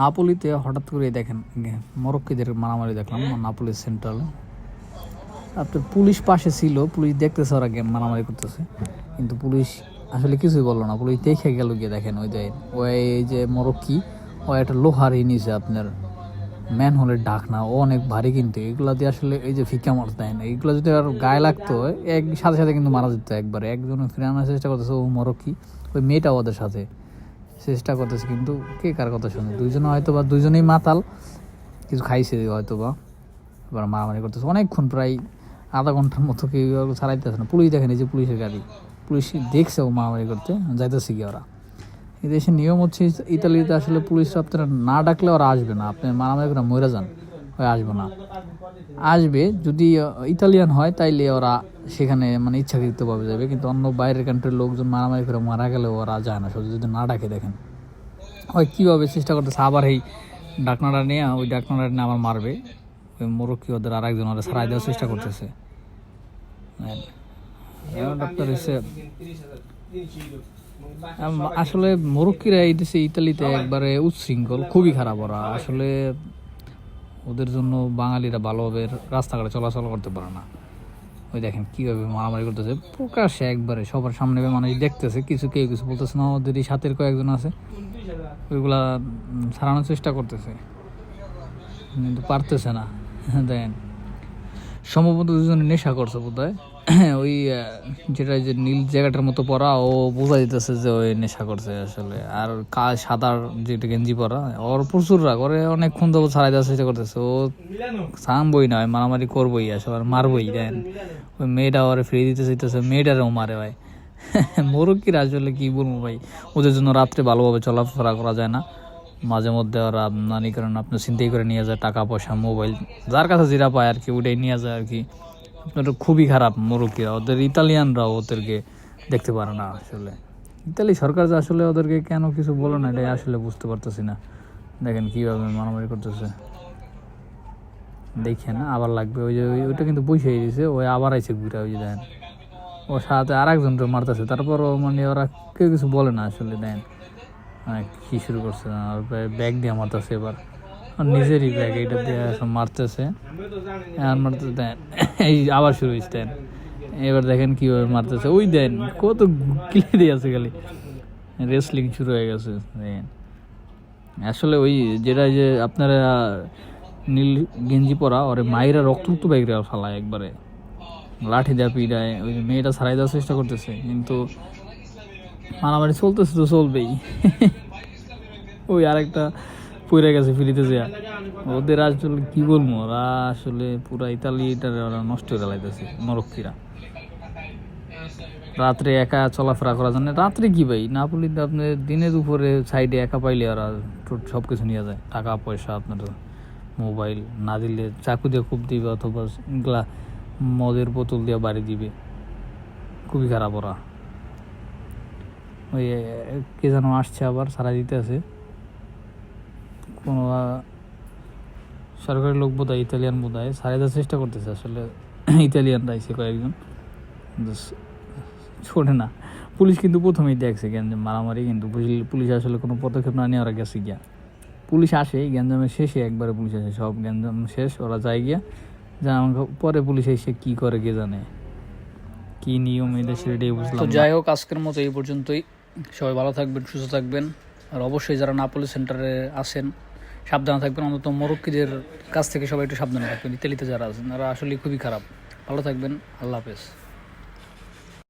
নাপোলিতে হঠাৎ করে দেখেন মরক্কিদের মারামারি দেখলাম, নাপোলি সেন্ট্রাল। আপনার পুলিশ পাশে ছিল, পুলিশ দেখতেছে ওরা গেম মারামারি করতেছে, কিন্তু পুলিশ আসলে কিছুই বলল না। পুলিশ দেখে গেল গিয়ে দেখেন, ওই যে ওই যে মরক্কি, ও একটা লোহার নিছে আপনার ম্যান হলের ঢাকনা, ও অনেক ভারী কিন্তু, এগুলা দিয়ে আসলে এই যে ফিকা মারতে দেয় না, এগুলো যদি আর গায়ে লাগতো, এক, সাথে সাথে কিন্তু মারা যেত একবারে। একজন ফিরে আনার চেষ্টা করতেছে ও মরক্কি, ওই মেয়েটা ওদের সাথে। চেষ্টা করতেছে, কিন্তু কে কার কথা শুনে? দুইজনে হয়তো বা দুইজনেই মাতাল, কিছু খাইছে হয়তো বা। এবার মারামারি করতেছে। অনেকক্ষণ প্রায় আধা ঘণ্টার মতো কেউ ছাড়াইতেছে না। পুলিশ দেখেনি যে পুলিশের গাড়ি। পুলিশ দেখছে ও মারামারি করতে, যাইতেছে কি ওরা। এই দেশের নিয়ম হচ্ছে ইতালিতে আসলে পুলিশ আপনারা না ডাকলে ওরা আসবে না। আপনি মারামারি করে মরে যান। আসবে না। আসবে, যদি ইতালিয়ান হয়, তাইলে ওরা সেখানে মানে ইচ্ছাকৃতভাবে যাবে। কিন্তু অন্য বাইরের কান্ট্রির লোকজন মারামারি করে মারা গেলে ওরা যায় না, শুধু যদি না ডাকে, দেখেন। ওই কীভাবে চেষ্টা করতেছে, আবার এই ডাকনাটা নিয়ে, ওই ডাকনাটা নিয়ে আবার মারবে। ওই মোরক্কি ওদের আর একজন ওরা ছাড়াই দেওয়ার চেষ্টা করতেছে। আপনার হচ্ছে আসলে মোরক্কিরা এই দেশে ইতালিতে একবারে উচ্ছৃঙ্খল, খুবই খারাপ ওরা। আসলে ওদের জন্য বাঙালিরা ভালোভাবে রাস্তাঘাটে চলাচল করতে পারে না। ওই দেখেন কীভাবে মারামারি করতেছে। প্রকাশে একবারে সবার সামনে মানুষ দেখতেছে, কিছু কেউ কিছু বলতেছে না, ওদেরই সাথের কয়েকজন আছে, ওইগুলা সারানোর চেষ্টা করতেছে। কিন্তু পারতেছে না। দেখেন সম্ভবত দুজনে নেশা করছে বোধ হয় ওই যেটা যে নীল জায়গাটার মতো পরা, ও বোঝা দিতেছে যে ওই নেশা করছে আসলে। আর কা, সাদার যেটা গেঞ্জি পরা, ওর প্রচুর রাগ, ওরে অনেকক্ষণ তো ছাড়াই দেওয়ার চেষ্টা করতেছে। ও সামবই না মারামারি করবোই আসলে, আর মারবই, দেন। ওই মেয়েটা ওরে ফিরিয়ে দিতে চাইতেছে, মেয়েটারেও মারে ভাই। মোরক্কিরা আসলে কি বলব ভাই, ওদের জন্য রাত্রে ভালোভাবে চলাফেরা করা যায় না। মাঝে মধ্যে ওরা নানি করেন, আপনি চিন্তাই করে নিয়ে যায় টাকা পয়সা মোবাইল, যার কাছে যেটা পায় আর কি, ওটাই নিয়ে যায় আর কি। আপনার খুবই খারাপ মোরক্কিরা ওদের ইতালিয়ানরাও ওদেরকে দেখতে পারে না আসলে। ইতালি সরকার যে আসলে ওদেরকে কেন কিছু বলে না, এটাই আসলে বুঝতে পারতেছি না। দেখেন কীভাবে মারামারি করতেছে। দেখেন, আবার লাগবে। ওই যে ওই- ওইটা কিন্তু বসে দিয়েছে ওই আবার আইছে ঘুরে, ওই যে দেখেন। ও সাথে আর একজনকে মারতেছে তারপরও মানে ওরা কেউ কিছু বলে না আসলে দেন মানে কি শুরু করছে ব্যাগ দিয়ে মারতেছে এবার। নিজেরই ব্যাগ এটা দিয়ে মারতেছে। আর মারতেছে, দেন। এই আবার শুরু হয়েছে এবার দেখেন কীভাবে মারতেছে। ওই দেন, কত ক্লিয়ার দিয়ে আছে খালি। রেসলিং শুরু হয়ে গেছে দেখেন আসলে ওই যেটা যে আপনারা নীল গেঞ্জি পরা, ওরে মায়েরা রক্ত বাইরে ফালায় একবারে। লাঠি দেওয়া পিড়ায় ওই মেয়েটা ছাড়াই দেওয়ার চেষ্টা করতেছে, কিন্তু মারামারি চলতেছে তো চলবেই। ওই আরেকটা পড়ে গেছে ফিরিতে যা ওদের আসলে কি বলব, ওরা আসলে পুরা ইতালিটা ওরা নষ্ট করে লাইতেছে, মরক্কিরা। রাত্রে একা চলাফেরা করার জন্য। রাত্রে কি ভাই, নাপলিতে আপনার দিনের উপরে সাইডে একা পাইলে ওরা সব কিছু নিয়ে যায়। টাকা, পয়সা, আপনার মোবাইল, না দিলে চাকু দিয়ে খুব দিবে অথবা গ্লা মদের বোতল দিয়ে বাড়ি দিবে। খুবই খারাপ ওরা। ওই কে যেন আসছে আবার, সারা দিতে আছে। কোনো সরকারি লোক বোধ হয় ইতালিয়ান বোধ হয় সারাই দেওয়ার চেষ্টা করতেছে আসলে ইতালিয়ানরা আইসে কয়েকজন। ছোটে না। পুলিশ কিন্তু প্রথমেই দেখছে গ্যাঞ্জাম মারামারি কিন্তু। পুলিশ- পুলিশ আসলে কোনো পদক্ষেপ না নিয়ে ওরা গেছে গিয়া। পুলিশ আসে গ্যাঞ্জামের শেষে একবারে পুলিশ আসে সব গ্যাঞ্জাম শেষ ওরা যায় গিয়া। যা পরে পুলিশ এসে কি করে কে জানে। কি নিয়ম এদের সেটাই বুঝলাম তো যাই হোক আজকের মতো এই পর্যন্তই। সবাই ভালো থাকবেন সুস্থ থাকবেন। আর অবশ্যই যারা নাপোলি সেন্টারে আসেন সাবধানে থাকবেন। অন্তত মরক্কিদের কাছ থেকে সবাই একটু সাবধানে থাকবেন। ইতালিতে যারা আছেন, তারা আসলে খুবই খারাপ। ভালো থাকবেন। আল্লাহ হাফেজ।